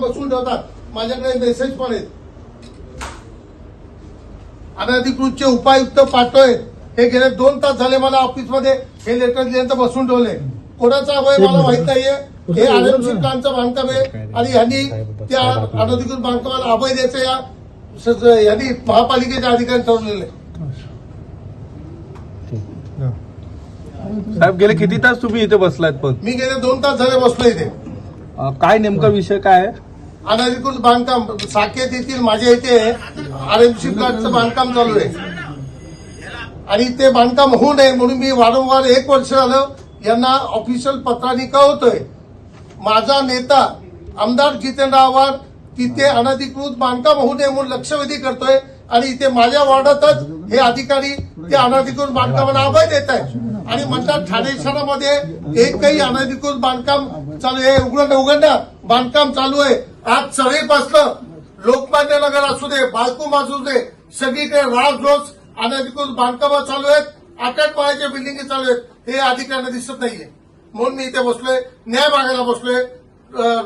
बसवून ठेवतात. माझ्याकडे मेसेज पण आहेत. अनधिकृतचे उपायुक्त पाठवय हे गेले दोन तास झाले मला ऑफिसमध्ये. हे लेटर दिल्यानंतर बसून ठेवले. कोणाचा अभय मला माहीत नाहीये. हे आरएमसी प्लांटचं बांधकाम आहे. आणि यांनी त्या अनधिकृत बांधकामाला अभय द्यायचं या. यांनी महापालिकेच्या अधिकारी ठरवलेलं आहे साहेब गेले किती तास तुम्ही इथे बसलात पण? मी गेले दोन तास झाले बसलो इथे. काय नेमका विषय काय आहे? अनधिकृत बांधकाम साकेत येथील माझ्या इथे आरएमसी प्लॅटचं बांधकाम चालू आहे. आणि ते बांधकाम होऊ नये म्हणून मी वारंवार एक वर्ष झालं यांना ऑफिशियल पत्राने कळवतोय माझा नेता आमदार जितेंद्र आव्हाड तिथे अनधिकृत बांधकाम होऊ नये म्हणून लक्षवेधी करतोय आणि इथे माझ्या वॉर्डातच हे अधिकारी ते अनधिकृत बांधकामाला अभय देत आहेत. आणि म्हणतात ठाणे शहरामध्ये एकही अनधिकृत बांधकाम चालू आहे. उघड उघडण्या बांधकाम चालू आहे. आज चढईपासनं लोकमान्य नगर असू दे बालकुम असू दे सगळीकडे राज रोज अनधिकृत बांधकामं चालू आहेत आठ माळ्याच्या बिल्डिंगी चालू आहेत हे अधिकाऱ्यांना दिसत नाहीये. म्हणून मी इथे बसलोय न्याय मागायला बसलोय.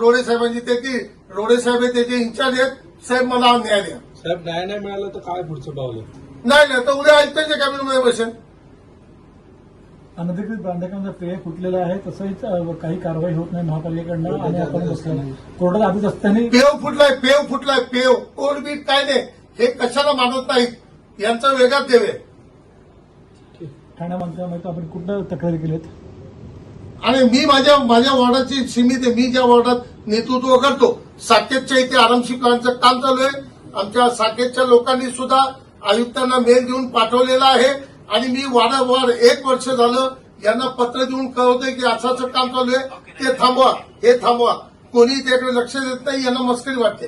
रोडे साहेबांची ते की रोडे साहेब हे त्याचे इंचार्ज आहेत. साहेब मला न्याय द्या. साहेब न्याय नाही मिळालं तर काय पुढचं पावलं नाही नाही तर उद्या आयुक्तांच्या कॅबिनेटमध्ये बसेल अनधिकृत बांधकामाचा पेय फुटलेला आहे तसंच काही कारवाई होत नाही महापालिकेकडनं आणि आपण बसलो. कोर्टात आधीच असताना पेव फुटलाय पेव फुटलाय पेव कोरबीट काय नाही. हे कशाला मानत नाहीत? यांचा वेगळाच देव आहे. ठाणे बांधकामात आपण कुठं तक्रारी केलीत? आणि मी माझ्या माझ्या वॉर्डाची सीमित आहे. मी ज्या वॉर्डात नेतृत्व करतो साकेतच्या इथे आरामशी प्लांटचं काम चालू आहे. आमच्या साकेतच्या लोकांनी सुद्धा आयुक्तांना मेल देऊन पाठवलेला आहे. आणि मी वारंवार एक वर्ष झालं यांना पत्र देऊन कळवतोय की असं असं काम चालू आहे ते थांबवा हे थांबवा. कोणी त्याकडे लक्ष देत नाही यांना मस्करी वाटते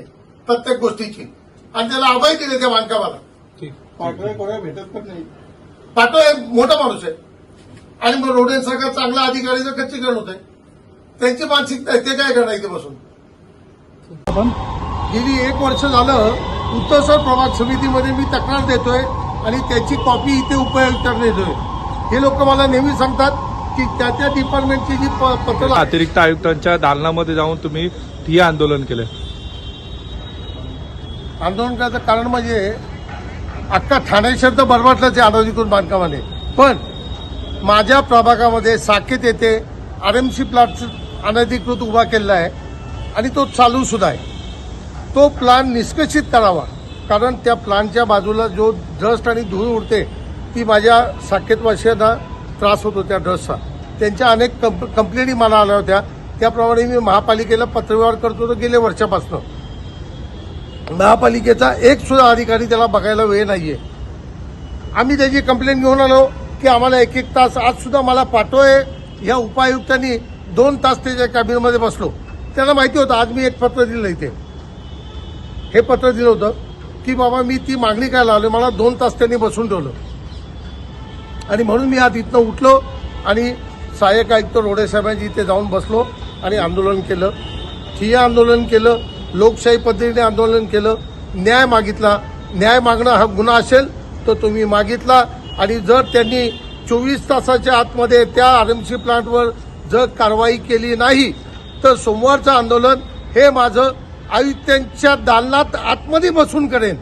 प्रत्येक गोष्टीची. आणि त्याला अभय दिले त्या बांधकामाला. ठीक. पाठवाय कोणा भेटत पण नाही. पाठव एक मोठा माणूस आहे. आणि मग रोडेंसारखा चांगला अधिकारीचं खच्चीकरण होत आहे त्यांची मानसिकता आहे ते काय करणार इथे बसून? गेली एक वर्ष झालं उत्तरसर प्रभाग समितीमध्ये मी तक्रार देतोय आणि त्याची कॉपी इथे उपायुक्तांना देतोय हे लोक मला नेहमी सांगतात की त्या त्या डिपार्टमेंटची जी पत्र अतिरिक्त आयुक्तांच्या दालनामध्ये जाऊन तुम्ही ठिय्या आंदोलन केलं. आंदोलन करायचं कारण म्हणजे अख्खा ठाणे शहर तर बरबाटलंच आहे अनधिकृत बांधकामाने. पण माझ्या प्रभागामध्ये साकेत येथे आरएमसी प्लांट अनधिकृत उभा केलेला आहे आणि तो चालू सुद्धा आहे. तो प्लान निष्कषित करावा. कारण त्या प्लांटच्या बाजूला जो डस्ट आणि धूळ उडते ती माझ्या साकेतवासियांना त्रास होतो त्या डस्टचा. त्यांच्या अनेक कंप कंप्लेंटी मला आल्या होत्या. त्याप्रमाणे मी महापालिकेला पत्रव्यवहार करतो तर गेल्या वर्षापासून. महापालिकेचा एक सुद्धा अधिकारी त्याला बघायला वेळ नाहीये. आम्ही त्याची कंप्लेंट घेऊन आलो की आम्हाला एक एक तास आजसुद्धा मला पाठवय. या उपायुक्तांनी दोन तास त्याच्या कॅबिनमध्ये बसलो. त्याला माहिती होतं आज मी एक पत्र दिलं इथे. हे पत्र दिलं होतं. की बाबा मी ती मागणी करायला आलो मला दोन तास त्यांनी बसून ठेवलं. आणि म्हणून मी आज इथनं उठलो आणि सहाय्यक आयुक्त रोडे साहेबांची इथे जाऊन बसलो आणि आंदोलन केलं. ठिय्या आंदोलन केलं लोकशाही पद्धतीने आंदोलन केलं न्याय मागितला. न्याय मागणं हा गुन्हा असेल तर तुम्ही मागितला. आणि जर त्यांनी चोवीस तासाच्या आतमध्ये त्या आर एम सी प्लांटवर जर कारवाई केली नाही तर सोमवारचं आंदोलन हे माझं आयुक्तांच्या दालनात आतमध्ये बसून करेन.